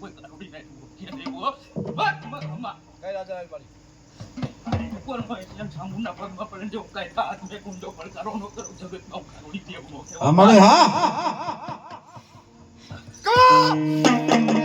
કોઈ કરોડી નહીં કે દેવો બસ અમ્મા કઈ રાજા આવી પાડી ઉપર હોય એમ સામુના પગમાં પડે જો કાંઈ થાત મેં પણ પડકારો નો કરો જગતમાં કરોડી દેવો અમારે હા આજે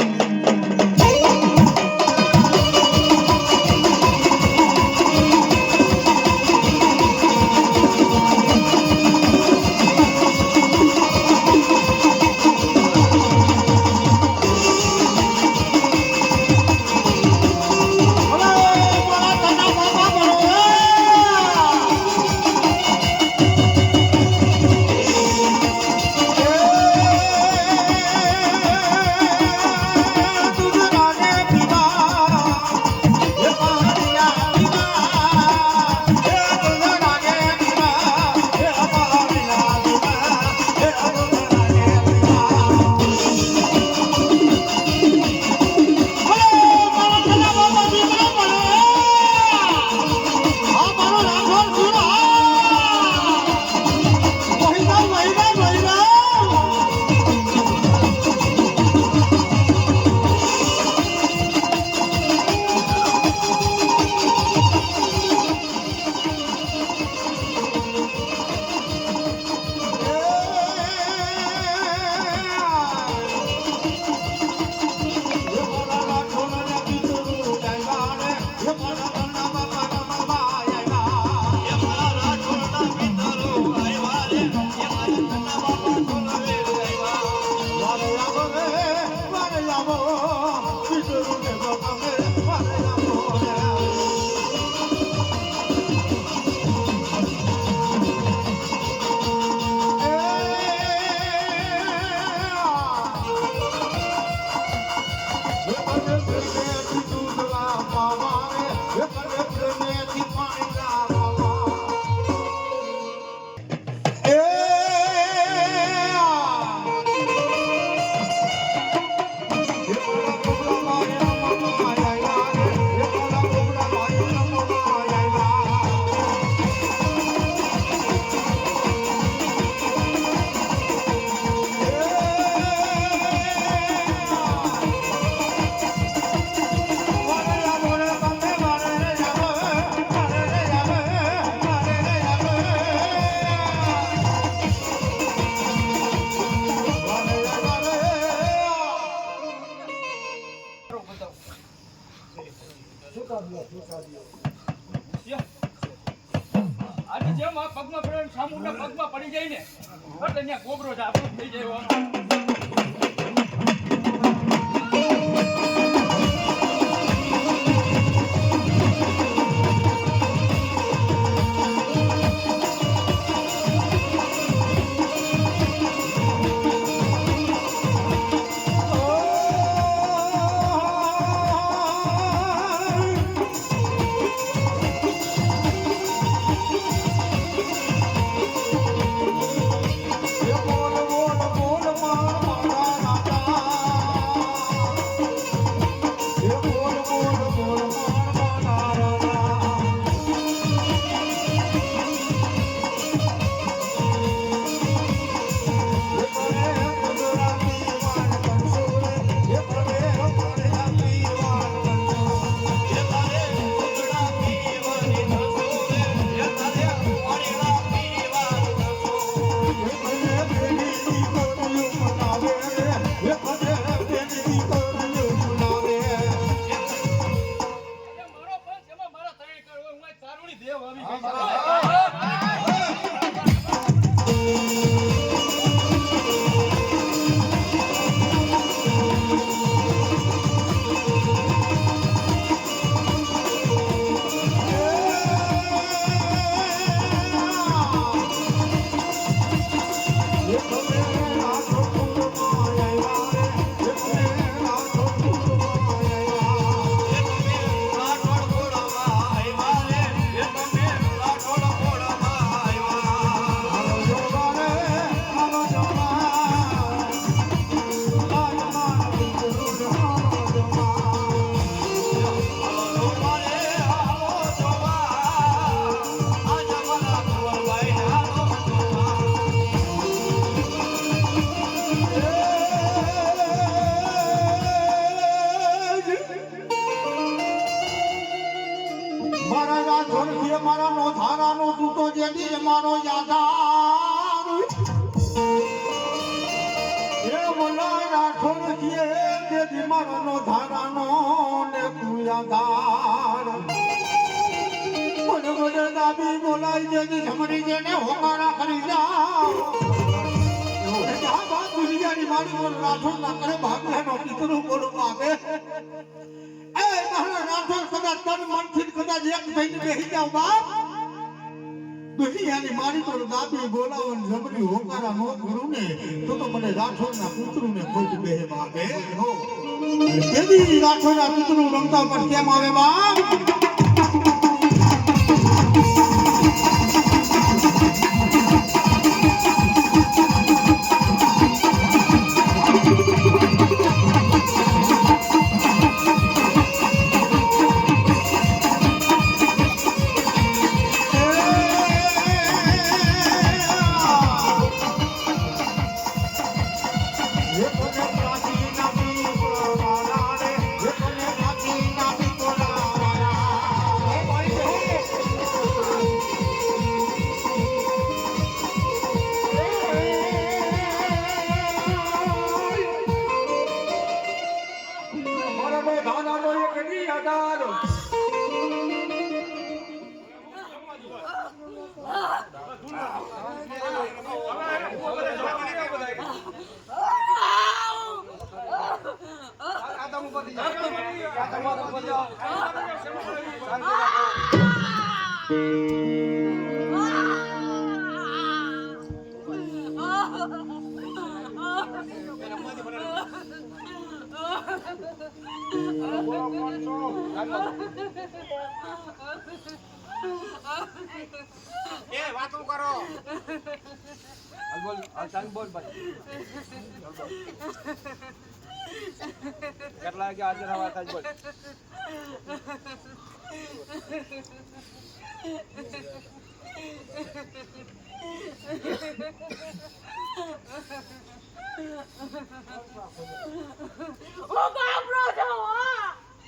આવી રાઠોડ છે મારા નો ધારાનો જેથી મારો યાદાર એ બોલાય રાઠોડ જેથી મારો નો ધારાનો ને તું યાદાર મને મને દાબી બોલાય જેથી જમણી જેને હોકારા કરી જા દુનિયાની મારી બોલ રાઠોડ ના કરે ભાગલાનો પિતરું બોલું આવે. રાઠોડ મારી તો દાબી બોલાવો ને જબરી હોકારા નો કરું ને, તો તો મને રાઠોડ ના પુત્રું ને ખોટ બે માગે. હો. કેદી રાઠોડ ના રમતા પર કેમ આવે બાપ? એ વાતો કરો કેટલા વાગે વાતો કરો? બોલ હા બોલ કેટલા વાગે હાજર થાય બોલ. હા ના ના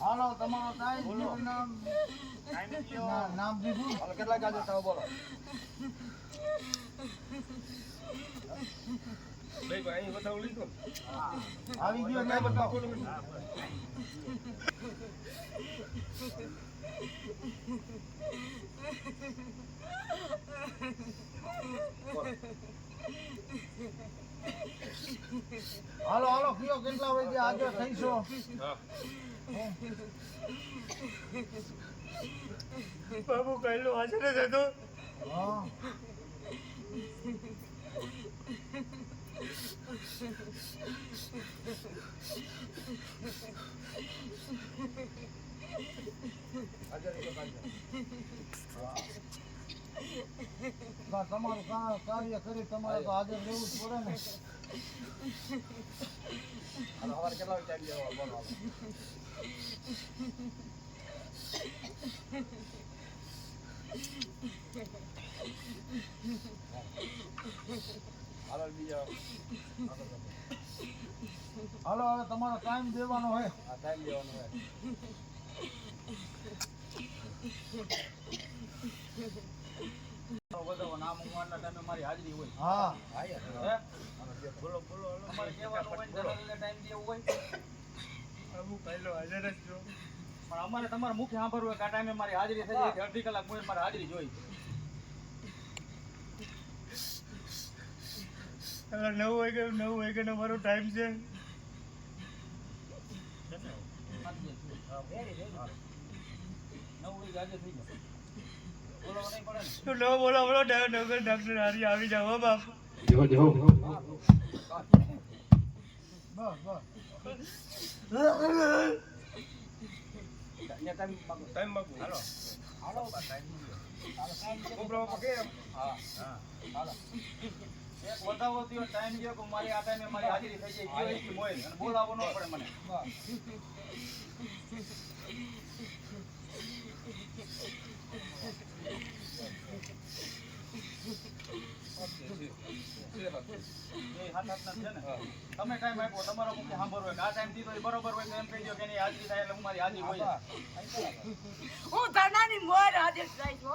હાલો તમારો ટાઈમ નામ નામ દીધું કેટલા ગાજર થાવ બોલો આવી ગયો ને બતાવો હાલો હાલો કયો કેટલા વાગે આજે થઈશો? બાબુ કહેલું હાજર જ હતું હા હા. તમારું કા- કાર્ય કરી તમારે તો હાજર રહેવું જ પડે ને હાલો, સવારે કેટલા વાગે આવી જવા? બોલો, હાલો. હાલો, બીજા. હાલો હવે તમારો ટાઈમ દેવાનો હોય. હા ટાઈમ દેવાનો હોય. મારી હા. હે? બોલો બોલો. કહેવાનું હોય ટાઈમ દેવો હોય. હાજર જ છો. પણ અમારે તમારે મુખ્ય સાંભળવું કે આ ટાઈમે મારી હાજરી થઈ જાય અડધી કલાક મુએ મારી હાજરી જોઈ. હવે નવ વાગે નવ વાગ્યાનો મારો ટાઈમ છે વાગે આજે થઈ જાય બોલાવવા નહીં પડે ને તો ન બોલો બોલો નગર ડોક્ટર હારી આવી જાવ હો બાપ જો જો ટાઈમ માંગુ હાલો હાલો કોબરા બાપા કેમ એક વધાવો થયો ટાઈમ ગયો કે મારી આ ટાઈમે મારી હાજરી અને બોલાવવો ન પડે મને. તમે ટાઈમ આપ્યો તમારો મુખ્ય સાંભળવો હોય. આ ટાઈમ દીધો બરોબર હોય તો એમ કહી કે એની હાજરી થાય એટલે હું મારી હાજરી હોય હું મોર હાજર થાય છું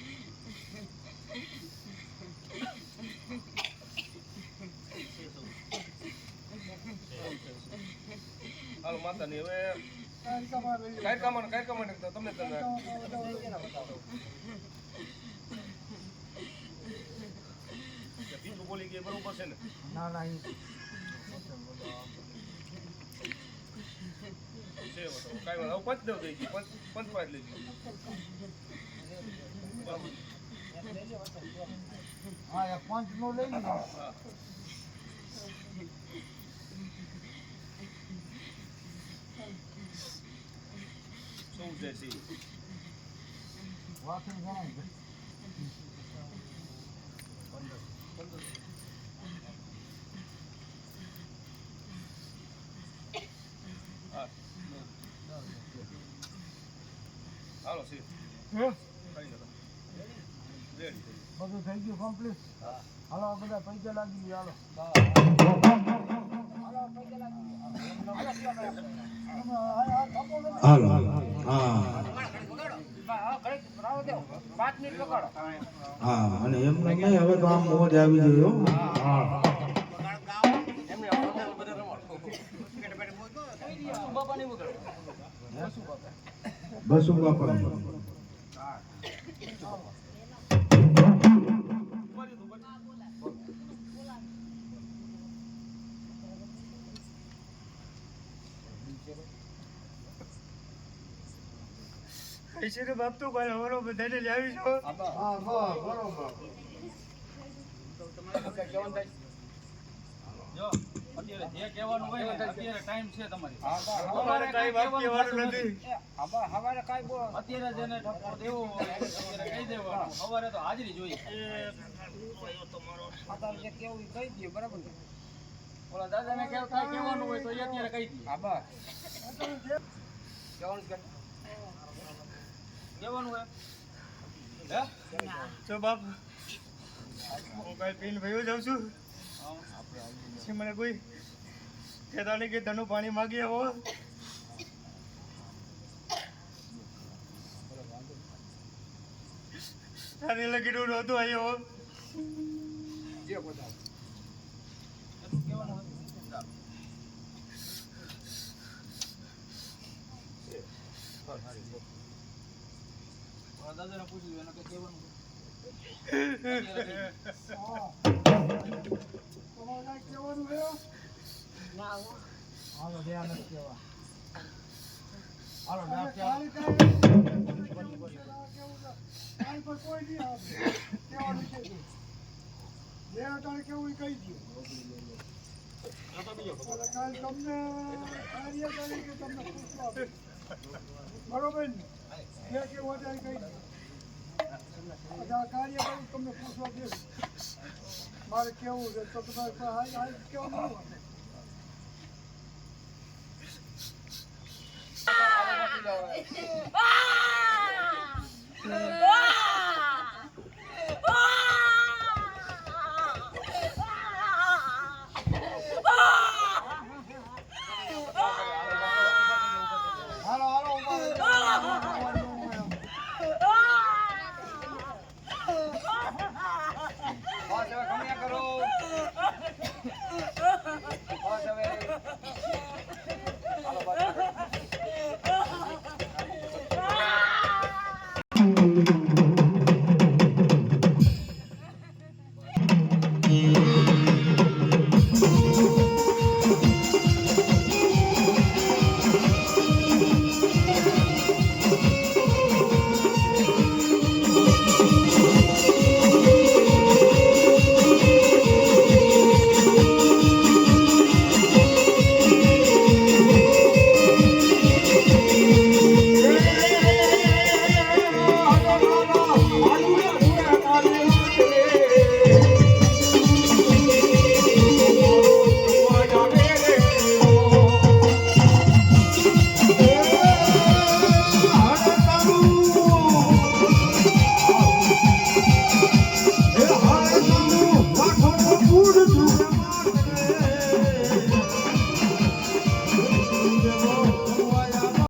માતાની હવે કાયકામાં કમાણ કાયકામાં ને તો તમે તમે પિતૃ બોલી એ બરોબર છે ને? ના ના છે કાંઈ વાંધો હવે પંચ દેવ દઈ ગઈ પંચ પંચ પાંચ લઈ ગઈ. હા પાંચ લઈ લીધો. હા that વાસણ ગણાય હા હાલો સી બધું થઈ ગયું કમ્પ્લીટ હાલો બધા પૈસા લાગી ગયા હાલો હાલો. હા. હા અને એમને નહીં હવે તો આમ મોજ આવી ગયો હો. હા બસુ બાપા પૈસે તો બાપ તો કોઈ હવારો બધાને લાવી છો હા. બસ. બરોબર. જો અત્યારે જે કહેવાનું હોય ને અત્યારે ટાઈમ છે તમારી. અમારે કાંઈ વાત કહેવાનું નથી. અત્યારે જેને ઠપકો દેવો હોય અત્યારે કહી દેવાનું. સવારે તો હાજરી જોઈએ. ઓલા દાદાને કેવું કાંઈ કહેવાનું હોય તો એ અત્યારે કહી દઈએ કહેવાનું હોય હે? તો બાપ મોબાઈલ પીન ભયો જાઉં છું. પછી મને કોઈ કહેતા નહીં કે તનું પાણી માગી આવો. તારી લગી નું નહોતું આવ્યો એટલું દાદાને પૂછ્યું એને કંઈ કહેવાનું અત્યારે કહી દઈએ. હાલો ધ્યાન નથી કહેવા હાલો ના બરોબર ને જે કેવું વધારે કહી. આ કાર્ય કરું તમને પૂછવા દે મારે કેવું છે તો તમારે!